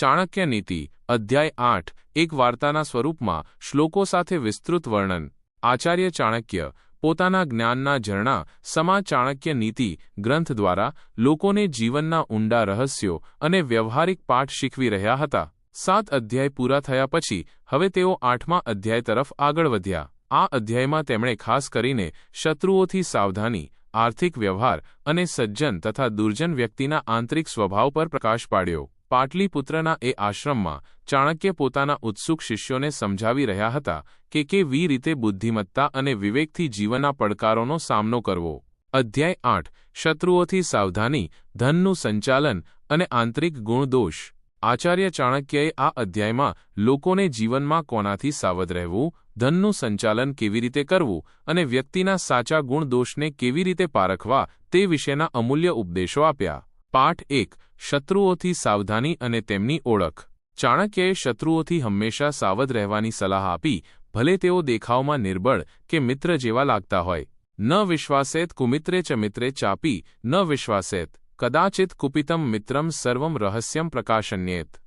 ચાણક્ય નીતિ, અધ્યાય આઠ, એક વાર્તાના સ્વરૂપમાં શ્લોકો સાથે વિસ્તૃત વર્ણન. આચાર્ય ચાણક્ય, પોતાના જ્ઞાનના ઝરણા સમા ચાણક્ય નીતિ, ગ્રંથ દ્વારા લોકોને જીવનના ઊંડા રહસ્યો અને વ્યવહારિક પાઠ શીખવી રહ્યા હતા. સાત અધ્યાય પૂરા થયા પછી, હવે તેઓ આઠમા અધ્યાય તરફ આગળ વધ્યા. આ અધ્યાયમાં તેમણે ખાસ કરીને શત્રુઓથી સાવધાની, આર્થિક વ્યવહાર અને સજ્જન તથા દુર્જન વ્યક્તિના આંતરિક સ્વભાવ પર પ્રકાશ પાડ્યો. પાટલીપુત્રના એ આશ્રમમાં ચાણક્ય પોતાના ઉત્સુક શિષ્યોને સમજાવી રહ્યા હતા કે કેવી રીતે બુદ્ધિમત્તા અને વિવેકથી જીવનના પડકારોનો સામનો કરવો. અધ્યાય આઠ. શત્રુઓથી સાવધાની, ધનનું સંચાલન અને આંતરિક ગુણદોષ. આચાર્ય ચાણક્યએ આ અધ્યાયમાં લોકોને જીવનમાં કોનાથી સાવધ રહેવું, ધનનું સંચાલન કેવી રીતે કરવું અને વ્યક્તિના સાચા ગુણદોષને કેવી રીતે પારખવા તે વિશેના અમૂલ્ય ઉપદેશો આપ્યા. પાઠ એક, શત્રુઓથી સાવધાની અને તેમની ઓળખ. ચાણક્યએ શત્રુઓથી હંમેશા સાવધ રહેવાની સલાહ આપી, ભલે તેઓ દેખાવમાં નિર્બળ કે મિત્ર જેવા લાગતા હોય. ન વિશ્વાસેત કુમિત્રે ચ મિત્રે ચાપી, ન વિશ્વાસેત, કદાચિત કુપિતમ મિત્રમ સર્વમ રહસ્યમ પ્રકાશન્યેત.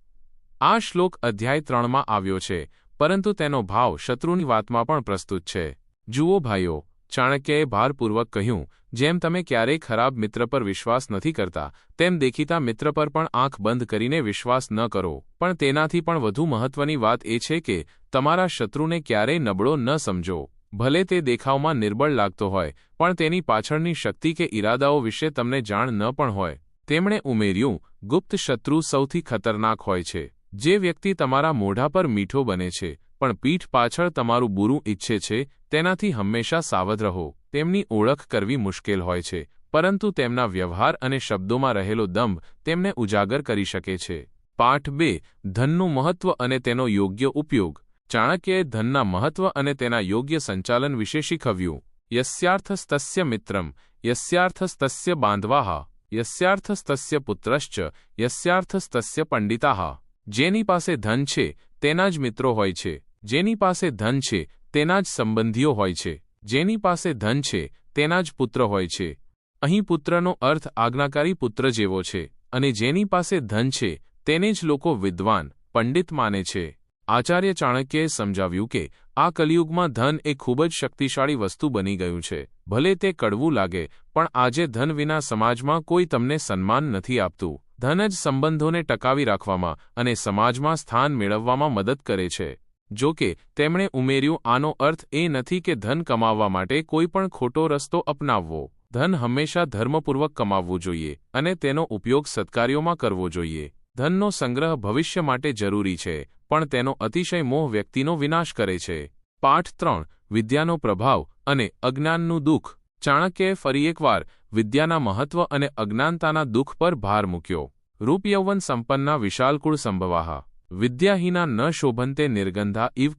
આ શ્લોક અધ્યાય ત્રણમાં આવ્યો છે, પરંતુ તેનો ભાવ શત્રુની વાતમાં પણ પ્રસ્તુત છે. જુઓ ભાઈઓ ચાણક્યએ ભારપૂર્વક કહ્યું, જેમ તમે ક્યારેય ખરાબ મિત્ર પર વિશ્વાસ નથી કરતા, તેમ દેખીતા મિત્ર પર પણ આંખ બંધ કરીને વિશ્વાસ ન કરો. પણ તેનાથી પણ વધુ મહત્વની વાત એ છે કે, તમારા શત્રુને ક્યારેય નબળો ન સમજો. ભલે તે દેખાવમાં નિર્બળ લાગતો હોય, પણ તેની પાછળની શક્તિ કે ઇરાદાઓ વિશે તમને જાણ ન પણ હોય. તેમણે ઉમેર્યું, ગુપ્ત શત્રુ સૌથી ખતરનાક હોય છે. જે વ્યક્તિ તમારા મોઢા પર મીઠો બને છે પણ પીઠ પાછળ તમારું બુરું ઈચ્છે છે, તેનાથી હંમેશા સાવધ રહો. તેમની ઓળખ કરવી મુશ્કેલ હોય છે, પરંતુ તેમના વ્યવહાર અને શબ્દોમાં રહેલો દંભ તેમને ઉજાગર કરી શકે છે. પાઠ બે, ધનનું મહત્વ અને તેનો યોગ્ય ઉપયોગ. ચાણક્યએ ધનના મહત્વ અને તેના યોગ્ય સંચાલન વિશે શીખવ્યું. યસ્યાર્થસ્તસ્ય મિત્રમ, યસ્યાર્થસ્તસ્ય બાંધવાહ, યસ્યાર્થસ્તસ્ય પુત્રશ્ચ, યસ્યાર્થસ્તસ્ય પંડિતાહ. જેની પાસે ધન છે, તેના જ મિત્રો હોય છે. જેની પાસે ધન છે, તેના જ સંબંધીઓ હોય છે. જેની પાસે ધન છે, તેના જ પુત્ર હોય છે. અહીં પુત્રનો અર્થ આજ્ઞાકારી પુત્ર જેવો છે અને જેની પાસે ધન છે, તેને જ લોકો વિદ્વાન, પંડિત માને છે. આચાર્ય ચાણક્યએ સમજાવ્યું કે, આ કલિયુગમાં ધન એ ખૂબ જ શક્તિશાળી વસ્તુ બની ગયું છે. ભલે તે કડવું લાગે, પણ આજે ધન વિના સમાજમાં કોઈ તમને સન્માન નથી આપતું. ધન જ સંબંધોને ટકાવી રાખવામાં અને સમાજમાં સ્થાન મેળવવામાં મદદ કરે છે. જો કે, તેમણે ઉમેર્યું, આનો અર્થ એ નથી કે ધન કમાવવા માટે કોઈપણ ખોટો રસ્તો અપનાવવો. ધન હંમેશા ધર્મપૂર્વક કમાવવું જોઈએ અને તેનો ઉપયોગ સત્કાર્યોમાં કરવો જોઈએ. ધનનો સંગ્રહ ભવિષ્ય માટે જરૂરી છે, પણ તેનો અતિશય મોહ વ્યક્તિનો વિનાશ કરે છે. પાઠ ત્રણ, વિદ્યાનો પ્રભાવ અને અજ્ઞાનનું દુઃખ. ચાણક્યએ ફરી એકવાર વિદ્યાના મહત્વ અને અજ્ઞાનતાના દુઃખ પર ભાર મૂક્યો. રૂપયૌવન સંપન્ના વિશાલકુળ સંભવાહ. વિદ્યાહીના ન શોભંતે નિર્ગંધા ઇવ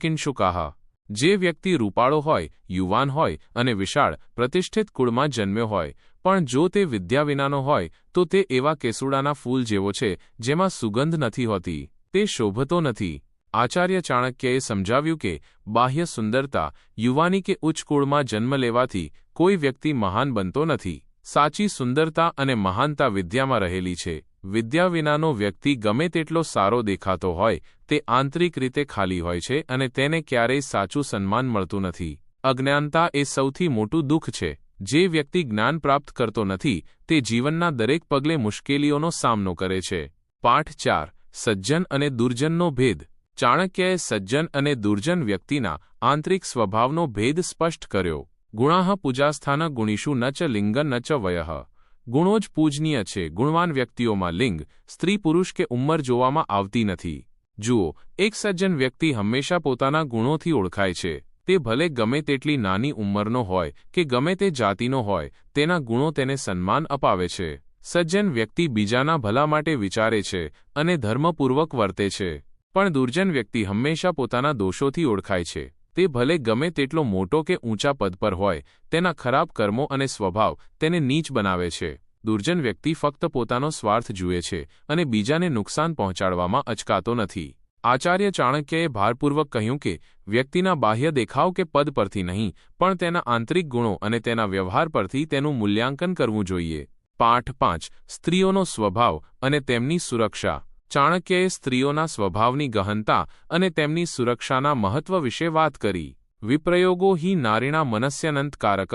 જે વ્યક્તિ રૂપાળો હોય, યુવાન હોય અને વિશાળ, પ્રતિષ્ઠિત કુળમાં જન્મ્યો હોય, પણ જો તે વિદ્યા વિનાનો હોય, તો તે એવા કેસુડાના ફૂલ જેવો છે, જેમાં સુગંધ નથી હોતી, તે શોભતો નથી. આચાર્ય ચાણક્યએ સમજાવ્યું કે, બાહ્ય સુંદરતા, યુવાની કે ઉચ્ચ કુળમાં જન્મ લેવાથી કોઈ વ્યક્તિ મહાન બનતો નથી. સાચી સુંદરતા અને મહાનતા વિદ્યામાં રહેલી છે. વિદ્યા વિનાનો વ્યક્તિ ગમે તેટલો સારો દેખાતો હોય, તે આંતરિક રીતે ખાલી હોય છે અને તેને ક્યારેય સાચું સન્માન મળતું નથી. અજ્ઞાનતા એ સૌથી મોટું દુઃખ છે. જે વ્યક્તિ જ્ઞાન પ્રાપ્ત કરતો નથી, તે જીવનના દરેક પગલે મુશ્કેલીઓનો સામનો કરે છે. પાઠ ચાર, સજ્જન અને દુર્જનનો ભેદ. ચાણક્યએ સજ્જન અને દુર્જન વ્યક્તિના આંતરિક સ્વભાવનો ભેદ સ્પષ્ટ કર્યો. ગુણાહ પૂજાસ્થાન ગુણીષુ ન ચ લિંગ ન ચ વયઃ. ગુણો જ પૂજનીય છે. ગુણવાન વ્યક્તિઓમાં લિંગ, સ્ત્રી પુરુષ કે ઉંમર જોવામાં આવતી નથી. જુઓ, એક સજ્જન વ્યક્તિ હંમેશા પોતાના ગુણોથી ઓળખાય છે. તે ભલે ગમે તેટલી નાની ઉંમરનો હોય કે ગમે તે જાતિનો હોય, તેના ગુણો તેને સન્માન અપાવે છે. સજ્જન વ્યક્તિ બીજાના ભલા માટે વિચારે છે અને ધર્મપૂર્વક વર્તે છે. પણ દુર્જન વ્યક્તિ હંમેશા પોતાના દોષોથી ઓળખાય છે. તે ભલે ગમે તેટલો મોટો કે ઊંચા પદ પર હોય, તેના ખરાબ કર્મો અને સ્વભાવ તેને નીચ બનાવે છે. દુર્જન વ્યક્તિ ફક્ત પોતાનો સ્વાર્થ જુએ છે અને બીજાને નુકસાન પહોંચાડવામાં અચકાતો નથી. આચાર્ય ચાણક્યએ ભારપૂર્વક કહ્યું કે, વ્યક્તિના બાહ્ય દેખાવ કે પદ પરથી નહીં, પણ તેના આંતરિક ગુણો અને તેના વ્યવહાર પરથી તેનું મૂલ્યાંકન કરવું જોઈએ. પાઠ પાંચ, સ્ત્રીઓનો સ્વભાવ અને તેમની સુરક્ષા. ચાણક્યએ સ્ત્રીઓના સ્વભાવની ગહનતા અને તેમની સુરક્ષાના મહત્વ વિશે વાત કરી. વિપ્રયોગો હિ નારીણા મનસ્યનંતકારક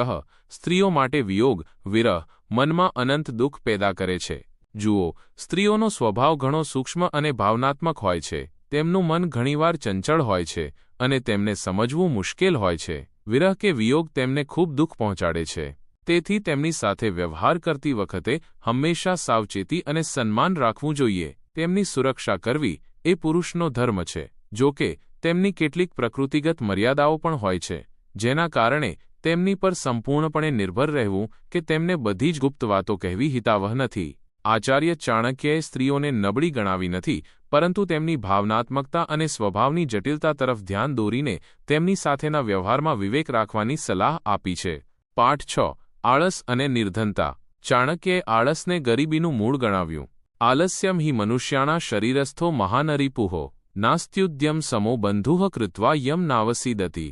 સ્ત્રીઓ માટે વિયોગ, વિરહ, મનમાં અનંત દુઃખ પેદા કરે છે. જુઓ, સ્ત્રીઓનો સ્વભાવ ઘણો સૂક્ષ્મ અને ભાવનાત્મક હોય છે. તેમનું મન ઘણીવાર ચંચળ હોય છે અને તેમને સમજવું મુશ્કેલ હોય છે. વિરહ કે વિયોગ તેમને ખૂબ દુઃખ પહોંચાડે છે. તેથી તેમની સાથે વ્યવહાર કરતી વખતે હંમેશા સાવચેતી અને સન્માન રાખવું જોઈએ. તેમની સુરક્ષા કરવી એ પુરુષનો ધર્મ છે, જો કે તેમની કેટલીક પ્રકૃતિગત મર્યાદાઓ પણ હોય છે, જેના કારણે તેમની પર સંપૂર્ણપણે નિર્ભર રહેવું કે તેમને બધી જ ગુપ્ત વાતો કહેવી હિતાવહ નથી. આચાર્ય ચાણક્યએ સ્ત્રીઓને નબળી ગણાવી નથી, પરંતુ તેમની ભાવનાત્મકતા અને સ્વભાવની જટિલતા તરફ ધ્યાન દોરીને તેમની સાથેના વ્યવહારમાં વિવેક રાખવાની સલાહ આપી છે. પાઠ છ. આળસ અને નિર્ધનતા. ચાણક્યએ આળસને ગરીબીનું મૂળ ગણાવ્યું. આલસ્યમ હિ મનુષ્યાણા શરીરસ્થો મહાનરીપુહો નાસ્ત્યુદ્યમ સમો બંધુહ કૃત્વા યમ નાવસીદતી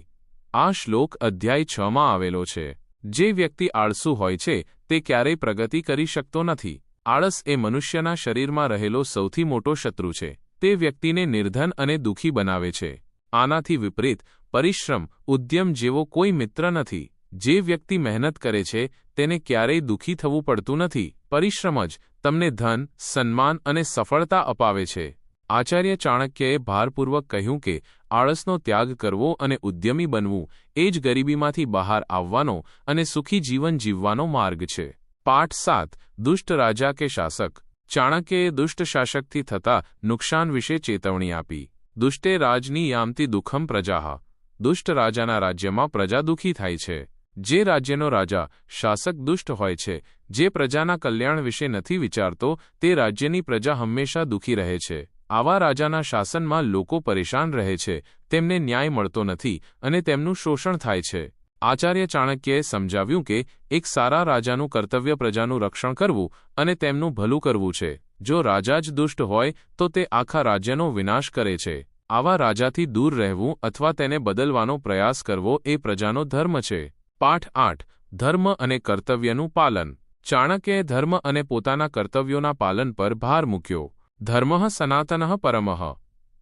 આ શ્લોક અધ્યાય છમાં આવેલો છે જે વ્યક્તિ આળસુ હોય છે તે ક્યારેય પ્રગતિ કરી શકતો નથી આળસ એ મનુષ્યના શરીરમાં રહેલો સૌથી મોટો શત્રુ છે તે વ્યક્તિને નિર્ધન અને દુઃખી બનાવે છે આનાથી વિપરીત, પરિશ્રમ, ઉદ્યમ જેવો કોઈ મિત્ર નથી। જે વ્યક્તિ મહેનત કરે છે, તેને ક્યારેય દુઃખી થવું પડતું નથી. પરિશ્રમ જ તમને ધન, સન્માન અને સફળતા અપાવે છે. આચાર્ય ચાણક્યએ ભારપૂર્વક કહ્યું કે, આળસનો ત્યાગ કરવો અને ઉદ્યમી બનવું એ જ ગરીબીમાંથી બહાર આવવાનો અને સુખી જીવન જીવવાનો માર્ગ છે. પાઠ સાત, દુષ્ટ રાજા કે શાસક. ચાણક્યએ દુષ્ટ શાસકથી થતા નુકસાન વિશે ચેતવણી આપી. દુષ્ટે રાજની યામતી દુઃખમ પ્રજાહ. દુષ્ટ રાજાના રાજ્યમાં પ્રજા દુઃખી થાય છે. જે રાજ્યનો રાજા શાસક દુષ્ટ હોય છે, જે પ્રજાના કલ્યાણ વિશે નથી વિચારતો, તે રાજ્યની પ્રજા હંમેશા દુઃખી રહે છે. આવા રાજાના શાસનમાં લોકો પરેશાન રહે છે, તેમને ન્યાય મળતો નથી અને તેમનું શોષણ થાય છે. આચાર્ય ચાણક્યએ સમજાવ્યું કે, એક સારા રાજાનું કર્તવ્ય પ્રજાનું રક્ષણ કરવું અને તેમનું ભલું કરવું છે. જો રાજા જ દુષ્ટ હોય, તો તે આખા રાજ્યનો વિનાશ કરે છે. આવા રાજાથી દૂર રહેવું અથવા તેને બદલવાનો પ્રયાસ કરવો એ પ્રજાનો ધર્મ છે. પાઠ આઠ, ધર્મ અને કર્તવ્યનું પાલન. ચાણક્યએ ધર્મ અને પોતાના કર્તવ્યોના પાલન પર ભાર મૂક્યો. ધર્મ સનાતન પરમઃ.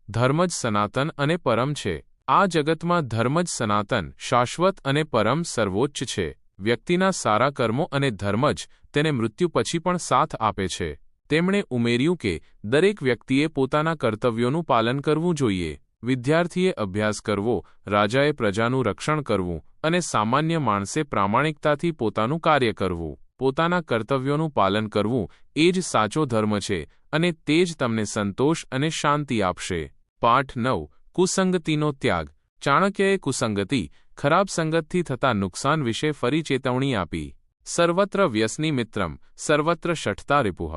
ધર્મ જ સનાતન અને પરમ છે. આ જગતમાં ધર્મ જ સનાતન, શાશ્વત અને પરમ સર્વોચ્ચ છે. વ્યક્તિના સારા કર્મો અને ધર્મ જ તેને મૃત્યુ પછી પણ સાથ આપે છે. તેમણે ઉમેર્યું કે દરેક વ્યક્તિએ પોતાના કર્તવ્યોનું પાલન કરવું જોઈએ. વિદ્યાર્થીએ અભ્યાસ કરવો, રાજાએ પ્રજાનું રક્ષણ કરવું અને સામાન્ય માણસે પ્રામાણિકતાથી પોતાનું કાર્ય કરવું. પોતાના કર્તવ્યોનું પાલન કરવું એ જ સાચો ધર્મ છે અને તે જ તમને સંતોષ અને શાંતિ આપશે. પાઠ નવ, કુસંગતિનો ત્યાગ. ચાણક્યએ કુસંગતિ, ખરાબ સંગતથી થતા નુકસાન વિશે ફરી ચેતવણી આપી. સર્વત્ર વ્યસની મિત્રમ સર્વત્ર શઠતા રિપુહ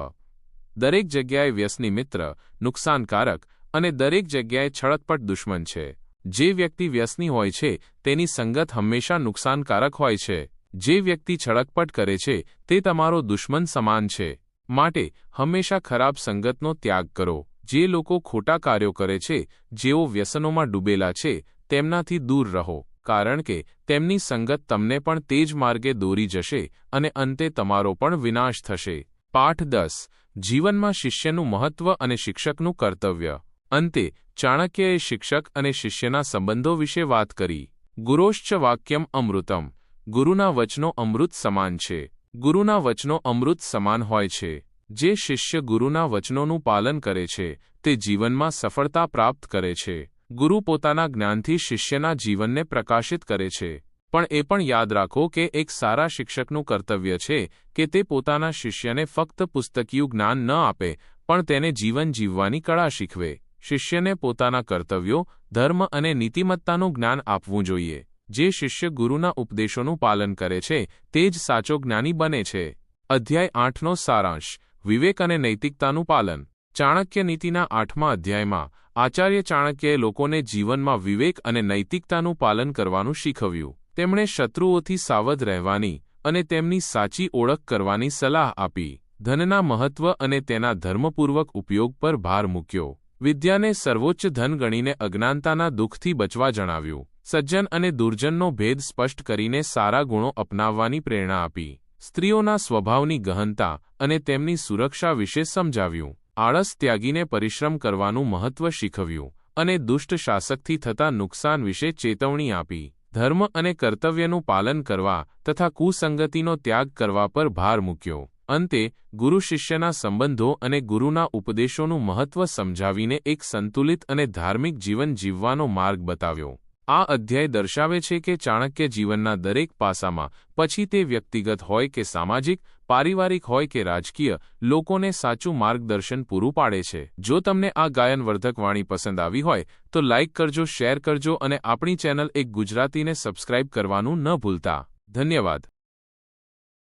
દરેક જગ્યાએ વ્યસની મિત્ર નુકસાનકારક અને દરેક જગ્યાએ છળકપટ દુશ્મન છે. જે વ્યક્તિ વ્યસની હોય છે, તેની સંગત હંમેશા નુકસાનકારક હોય છે. જે વ્યક્તિ છળકપટ કરે છે, તે તમારો દુશ્મન સમાન છે. માટે, હંમેશા ખરાબ સંગતનો ત્યાગ કરો. જે લોકો ખોટા કાર્યો કરે છે, જેઓ વ્યસનોમાં ડૂબેલા છે, તેમનાથી દૂર રહો. કારણ કે, તેમની સંગત તમને પણ તે જ માર્ગે દોરી જશે અને અંતે તમારો પણ વિનાશ થશે. પાઠ દસ. જીવનમાં શિષ્યનું મહત્વ અને શિક્ષકનું કર્તવ્ય. અંતે, ચાણક્યએ શિક્ષક અને શિષ્યના સંબંધો વિશે વાત કરી. ગુરોશ્ચ વાક્યમ અમૃતમ. ગુરુના વચનો અમૃત સમાન છે. ગુરુના વચનો અમૃત સમાન હોય છે. જે શિષ્ય ગુરુના વચનોનું પાલન કરે છે, તે જીવનમાં સફળતા પ્રાપ્ત કરે છે. ગુરુ પોતાના જ્ઞાનથી શિષ્યના જીવનને પ્રકાશિત કરે છે. પણ એ પણ યાદ રાખો કે એક સારા શિક્ષકનું કર્તવ્ય છે કે તે પોતાના શિષ્યને ફક્ત પુસ્તકીયું જ્ઞાન ન આપે, પણ તેને જીવન જીવવાની કળા શીખવે. શિષ્યને પોતાના કર્તવ્યો, ધર્મ અને નીતિમત્તાનું જ્ઞાન આપવું જોઈએ. જે શિષ્ય ગુરુના ઉપદેશોનું પાલન કરે છે, તે જ સાચો જ્ઞાની બને છે. અધ્યાય આઠનો સારાંશ, વિવેક અને નૈતિકતાનું પાલન. ચાણક્ય નીતિના આઠમા અધ્યાયમાં, આચાર્ય ચાણક્યએ લોકોને જીવનમાં વિવેક અને નૈતિકતાનું પાલન કરવાનું શીખવ્યું. તેમણે શત્રુઓથી સાવધ રહેવાની અને તેમની સાચી ઓળખ કરવાની સલાહ આપી. ધનના મહત્વ અને તેના ધર્મપૂર્વક ઉપયોગ પર ભાર મૂક્યો. વિદ્યાને સર્વોચ્ચ ધન ગણીને અજ્ઞાનતાના દુઃખથી બચવા જણાવ્યું. સજ્જન અને દુર્જનનો ભેદ સ્પષ્ટ કરીને સારા ગુણો અપનાવવાની પ્રેરણા આપી. સ્ત્રીઓના સ્વભાવની ગહનતા અને તેમની સુરક્ષા વિશે સમજાવ્યું. આળસ ત્યાગીને પરિશ્રમ કરવાનું મહત્વ શીખવ્યું અને દુષ્ટ શાસકથી થતા નુકસાન વિશે ચેતવણી આપી. ધર્મ અને કર્તવ્યનું પાલન કરવા તથા કુસંગતિનો ત્યાગ કરવા પર ભાર મૂક્યો. અંતે, ગુરુ શિષ્યના સંબંધો અને ગુરુના ઉપદેશોનું મહત્વ સમજાવીને એક સંતુલિત અને ધાર્મિક જીવન જીવવાનો માર્ગ બતાવ્યો. આ અધ્યાય દર્શાવે છે કે ચાણક્ય જીવનના દરેક પાસામાં, પછી તે વ્યક્તિગત હોય કે સામાજિક, પારિવારિક હોય કે રાજકીય, લોકોને સાચું માર્ગદર્શન પૂરું પાડે છે. જો તમને આ ગાયનવર્ધક વાણી પસંદ આવી હોય, તો લાઇક કરજો, શેર કરજો અને આપણી ચેનલ એક ગુજરાતીને સબસ્ક્રાઇબ કરવાનું ન ભૂલતા. ધન્યવાદ.